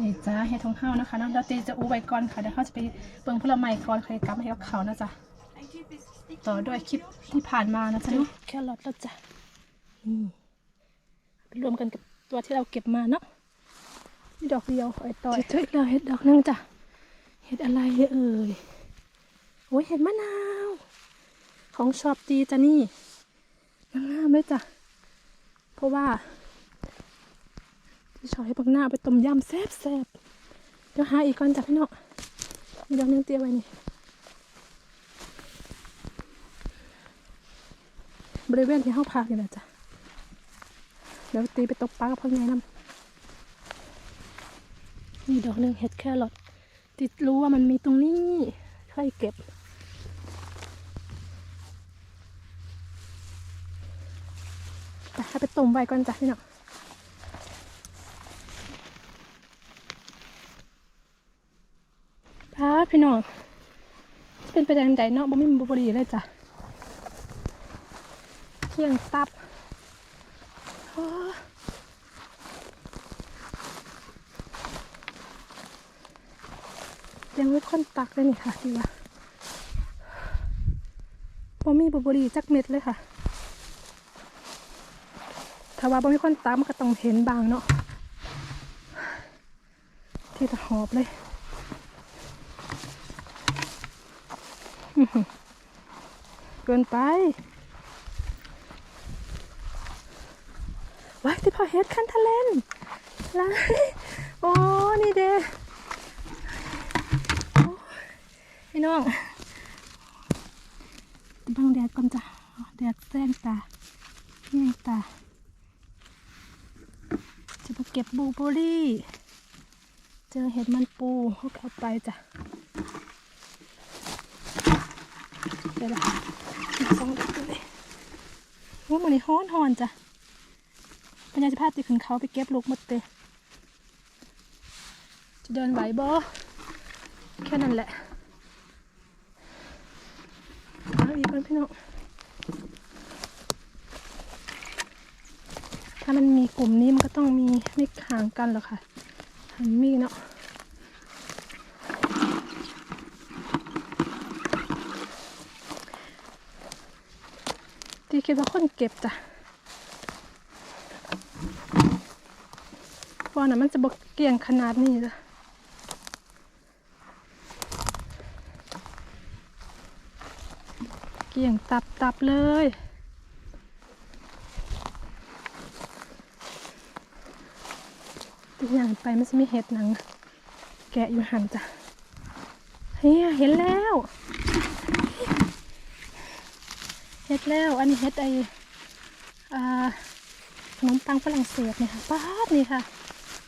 นี่จ้าเห็ดทองเฮานะคะน้องดาวตีจะอู้ไว้ก่อนค่ะเดี๋ยวเขาจะไปเบิ่งผลไม้ก่อนใครกลับมาให้กับเขานะจ๊ะต่อด้วยคลิปที่ผ่านมานะจ๊ะเนาะแค่รอทแล้วจ้ะนี่รวมกันกับตัวที่เราเก็บมาเนาะนี่ดอกเดียวไอ้ต่อยเจออีกแล้วเห็ดดอกหนึงจ้ะเห็ดอะไรเอ่ยโอ้ยเห็ดมะนาว ของชอบตีจ้ะนี่งามๆเลยจ้ะเพราะว่า ที่ชอบให้ปักหน้าไปต้มยำแซ่บแซ่บเดี๋ยวหาอีกก่อนจ้ะพี่น้องมีดอกนึงเตรียไว้นี่บริเวณที่ห้าพักนี่แหละจ้ะเดี๋ยวตีไปตกปลากับพ่อใหญ่น้ำมีดอกหนึ่งเห็ดแครอทติดรู้ว่ามันมีตรงนี้ค่อยเก็บไปให้ไปต้มไว้ก่อนจ้ะพี่เน้อง พี่น้องเป็นไปได้ใดเนาะบ่มีบุบรีเลยจ้ะเที่ยงตับยังไม่ค่อนตักเลยนี่ค่ะที่ว่าบ่มีบุบรีจักเม็ดเลยค่ะถ้าว่าบ่มีคนตักมันก็ต้องเห็นบางเนาะที่ตะหอบเลย เกินไปว้ายที่พอเฮ็ดคันทะเลนลายโอ้ นี่เด้โอ้พี่น้องบังแดดก่อนจ้ะแดดแซงตาแยงตา จะมาเก็บบลูเบอรี่ เจอเห็ดมันปูเขาก็เอาไปจ้ะ ดี๋ยวละอีกสองดอกเลยว่ามันนี่ฮ้อนฮอนจ้ะปัญญาจะพาติขึ้นเขาไปเก็บลูกหมดเตะจะเดินไหวบ่แค่นั้นแหละเอาอีกคนพี่น้องถ้ามันมีกลุ่มนี้มันก็ต้องมีไม่ห่างกันหรอกค่ะมันมีเนาะ คิดว่าคนเก็บจ้ะเพราะน่ะมันจะบกเกี่ยงขนาดนี้จ้ะเกี่ยงตับตับเลยตัวอย่างไปมันจะมีเห็ดหนัง แกะอยู่หันจ้ะเฮียเห็นแล้ว ฮ็ดแล้ว อันนี้เฮ็ดไอขนมปังฝรั่งเศสเนี่ยค่ะป้าดนี่ค่ะ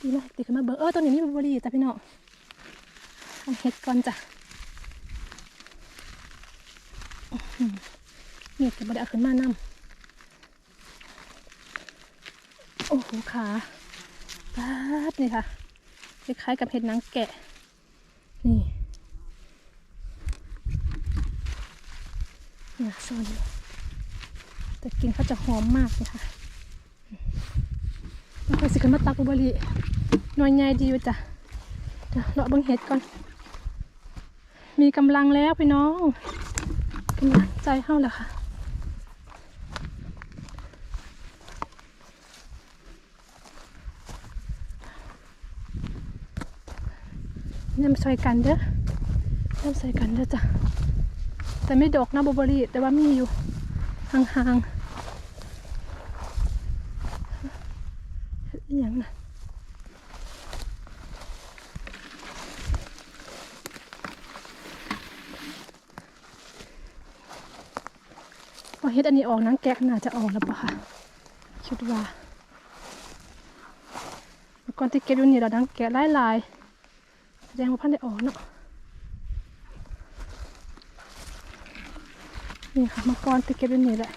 ดีมากตีขึ้นมาเบิร์เออตัวนี้มีบลูเบอรี่จ้ะพี่น้องเอาเฮ็ดก่อนจ้ะอื้อหือนี่จะบ่ได้เอาขึ้นมานำโอ้โหขาป้าดนี่ค่ะคล้ายๆกับเห็ดนังแกะ นี่เนี่ยซ่อนอยู่ แต่กินเขาจะหอมมากเลยค่ะแล้วค่อยสิขึ้นมาตักอุบลีหน่วยใหญ่ดีอยู่จ้ะเดี๋ยวเลาะบิ่งเห็ดก่อน มีกำลังแล้วพี่น้องกำลังใจเข้าแล้วค่ะน้ำใส่กันเด้อน้ำใส่กันเด้อจ้ะ แต่ไม่ดอกนะบลูเบอรี่แต่ว่ามีอยู่ห่างๆเฮ็ด อย่างนะพอเฮ็ดอันนี้ออกนังแกะน่าจะออกแล้วปะค่ะคิดว่ามาก่อนที่เก็บอยู่นี่เราดังแกะหลายๆแสดงว่าพันได้ออกเนาะนี่ค่ะมังกรตะเก็บอยู่นี่แหละ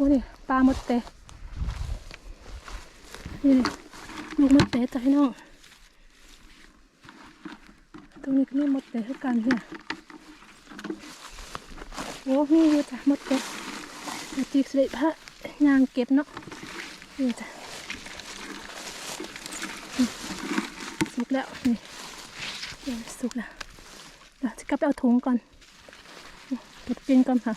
โอ้นี่ปลาหมดเตะนี่ลูกมดเตะจะพี่น้องตรงนี้ก็ไม่หมดเตะเท่ากันเนี่ยโอ้มีอยู่จ้ะมดเตะจิกสิพระยางเก็บเนาะนี่จ้ะสุกแล้วนี่สุกแล้วเดี๋ยวจะกลับไปเอาถุงก่อนปิดปินก่อนค่ะ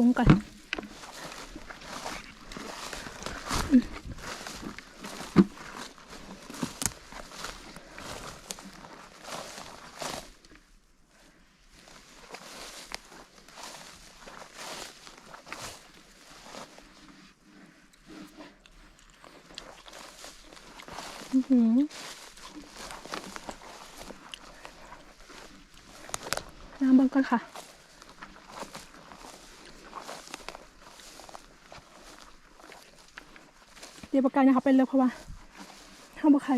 ถุงก่อนอืมอื้อหือน้ำเบิ่งก่อนค่ะ เดี๋ยวประกันนะคะเป็นเลยเพราะว่าห้ามบกไข่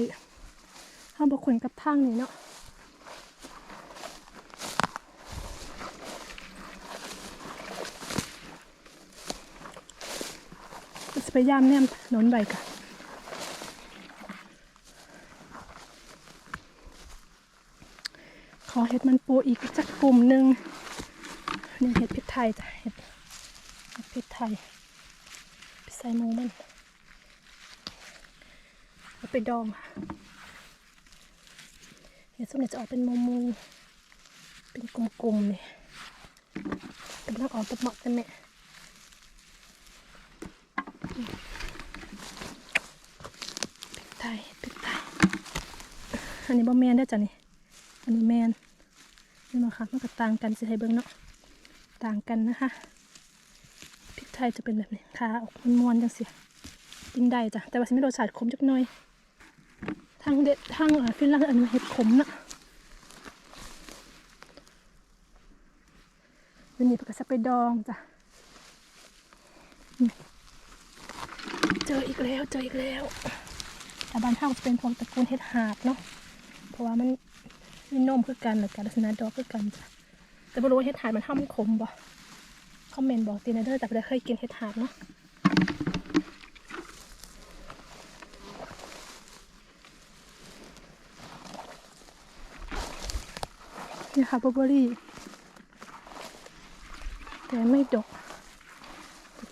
ห้ามบกขนกับทางนี่เนาะจะพยายามแนมถนนใบกันขอเห็ดมันปูอีกสักกลุ่มหนึ่งนี่เห็ดพริกไทยจ้ะเห็ดเห็ดพริกไทยไปใส่หมูมัน ไปดองค่ะเห็ดส้มเนี่ยจะออกเป็นมูมูๆเป็นกลมๆเนี่ยกำลังออกตะเหมาะกันเนี่ยพริกไทยพริกไทยอันนี้บะแมนได้จ้ะนี่ อันนี้แมนนี่มาค่ะมันก็ต่างกันสิให้เบิ้งเนาะ ต่างกันนะคะพริกไทยจะเป็นแบบนี้ขาออกมันมวนๆจังเสิกินได้จ้ะ แต่ว่าสิไม่รสชาติขมจักหน่อย ทางเด็ดทางฟินแลนด์อันนี้เห็ดขมนะวันนี้เพิ่นก็จะไปดองจ้ะเจออีกแล้วเจออีกแล้วแต่บ้านเฮาจะเป็นพวกตระกูลเห็ดหาบเนาะเพราะว่ามันมีนมคือกันแล้วกันลักษณะดอกคือกันจ้ะแต่ไม่รู้ว่าเห็ดหาบมันห้ามขมบ่คอมเมนต์บอกตีนเด้อแต่ไม่ได้เคยกินเห็ดหาบเนาะ นี่ค่ะบลูเบอรี่ แต่ไม่ดก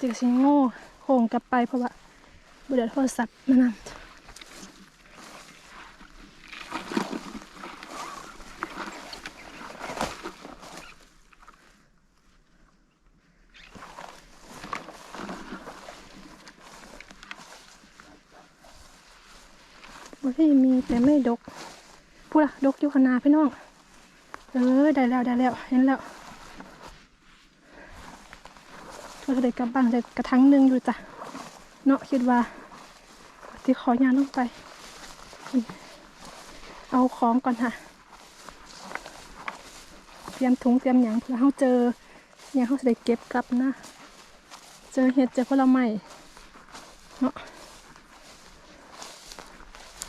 จริงโง่โค้งกลับไปเพราะว่าบไดโทรศัพท์มานำบลูเบอรี่มีแต่ไม่ดกพูดละดกอยู่ขานาพี่น้อง เออได้แล้วได้แล้วเห็นแล้วเราจะได้กลับบ้านได้กระทั้งหนึ่งอยู่จ้ะเนาะคิดว่าที่ขอยานลงไป เอาของก่อนค่ะ เตรียมถุงเตรียมหยังเพื่อเขาเจอเนี่ยเขาจะได้เก็บกลับนะ เจอเห็ดเจอผลไม้เนาะ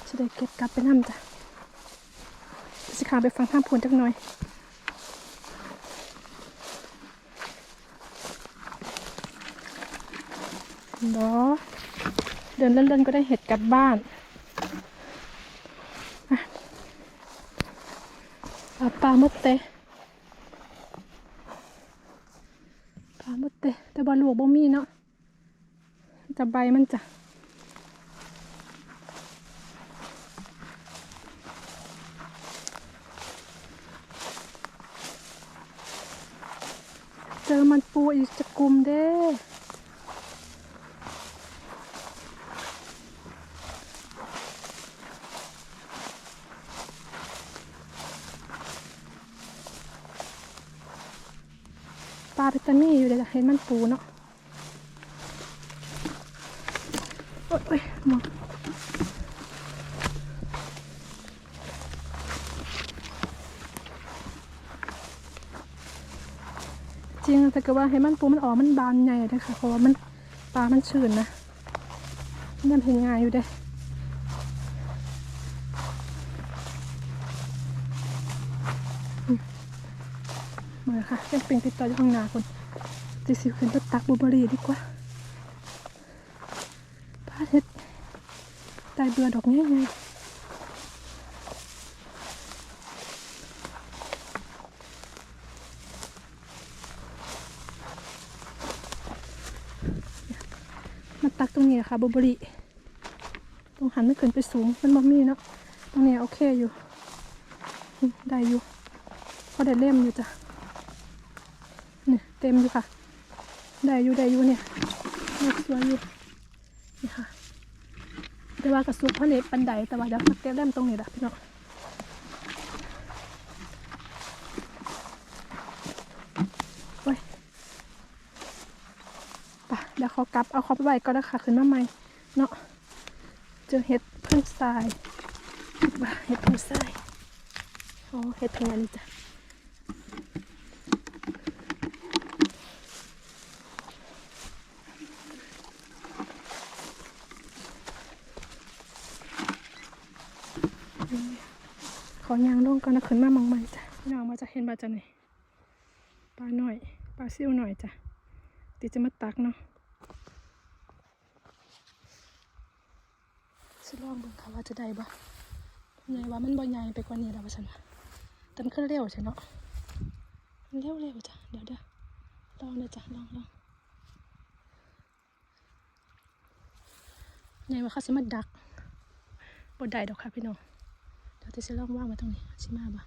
จะได้เก็บกลับไปนั่จ้ะ สิขาไปฟังท่ามพูนจักหน่อยบอเดินเล่นๆก็ได้เห็ดกลับบ้านอะปลาปลามดเตะปลามดเตะแต่บอลลูกบ่มีเนาะจะใบมันจ้ะ เจอมันปูอีกจะกลุ่มเด้ปลาเป็นตานี่อยู่เลยเห็นมันปูเนาะโอ๊ยโอ๊ยหมดจ ริงแต่ก็ว่าให้มันปูมันออกมันบานใหญ่เลยค่ะเพราะว่ามันปลามันชื้นนะมันเห็นง่ายอยู่เด้มาค่ะยังเป็นติดต่ออยู่ข้างหน้าคนจะสิขึ้นไปตักบูเบอรี่ดีกว่าพาเฮ็ดตายเบื่อดอกง่ายๆ มาตักตรงนี้นะคะบบริตรงหันไม่ขึ้นไปสูงมันบ่มีเนาะตรงนี้โอเคอยู่ ได้อยู่พอได้เล่มอยู่จ้ะเนี่ยเต็มอยู่ค่ะ ได้อยู่ได้อยู่เนี่ยเลือกสวยอยู่นี่ค่ะแต่ว่ากระสุกพระเนปันไดแต่ว่าเดี๋ยวมาเต็มเล่มตรงนี้ละพี่น้องโอ้ยไป เดี๋ยวเขากลับเอาเขาไปไว้ก็ได้ค่ะขึ้นมาใหม่เนาะเจอเห็ดพึ่งทรายว่าเห็ดพึ่งทรายอ๋อเห็ดพึ่งอันนี้จ้ะขอยางลงก่อนนะขึ้นมามองใหม่จ้ะพี่น้องมาจะเห็นมาจากไหนปลาหน่อยปลาซิ่วหน่อยจ้ะติจะมาตักเนาะ สิลองเบิ่งค่ะว่าจะได้บ่ใหญ่ว่ามันบ่ใหญ่ไปกว่านี้แล้วว่าฉันว่าแต่มันขึ้นเร็วใช่เนาะมันเร็วเร็วจ้ะเดี๋ยวเดี๋ยวลองเลยจ้ะลองลองใหญ่ว่าเขาสิมาดักบ่ได้ดอกค่ะพี่น้องเดี๋ยวจะสิลองว่างไว้ตรงนี้สิมาบ่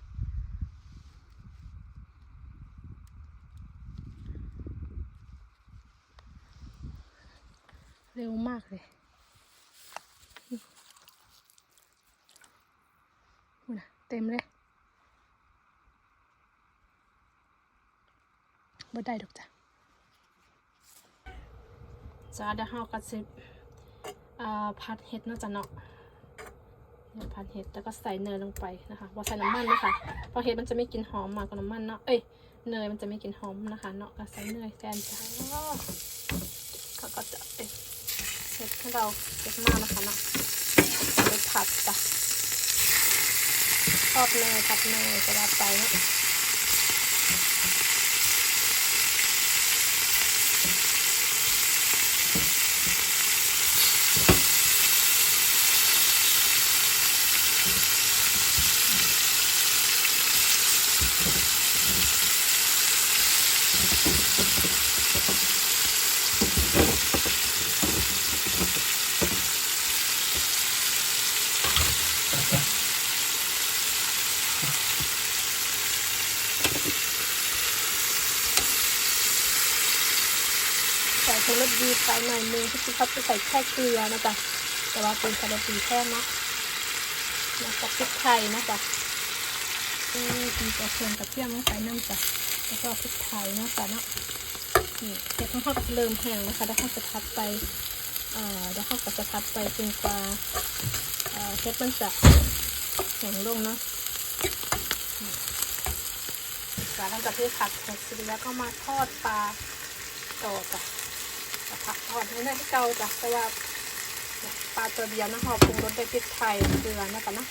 เร็วมากเลย นู่นน่ะ เต็มเลยบ่ได้ดอกจ้ะจ้าเดี๋ยวเฮาก็สิอ่าผัดเห็ดเนาะจ้ะเนาะเนี่ยผัดเห็ดแล้วก็ใส่เนยลงไปนะคะว่าใส่น้ำมันนะคะเพราะเห็ดมันจะไม่กลินหอมมากกว่าน้ำมันเนาะเอ้ยเนยมันจะไม่กลินหอมนะคะเนาะก็ใส่เนยแทนจ้าก็จะเป็นเห็ดที่เราเก็บมานะคะเนาะไปผัดจ้ะ ทอดเนยผัดเนยก็ว่าไปเนาะใส่ผงรสดีไปหน่อยนึงที่เขาจะใส่แค่เกลือนะจ๊ะแต่ว่าเป็นคาราบีแค่เนาะแล้วก็พริกไทยนะจ๊ะเออดีกระเทียมกระเทียมลงไปน้ำจ้ะแล้วก็พริกไทยนะจ้ะเนาะนี่เห็ดของเขาก็เริ่มแห้งนะคะแล้วเขาจะพัดไปเอ่อแล้วเขาก็จะพัดไปจนกว่าเอ่อเห็ดมันจะแห้งลงเนาะนี่จากนั้นจากที่ผัดเสร็จแล้วก็มาทอดปลาต่อจ้ะ กระทอดให้ได้ที่เก่าจ้ะแต่ว่าปลาตัวเดียวนะหอปรุงรสด้วยพริกไทยเกลือนะจ๊ะเนาะ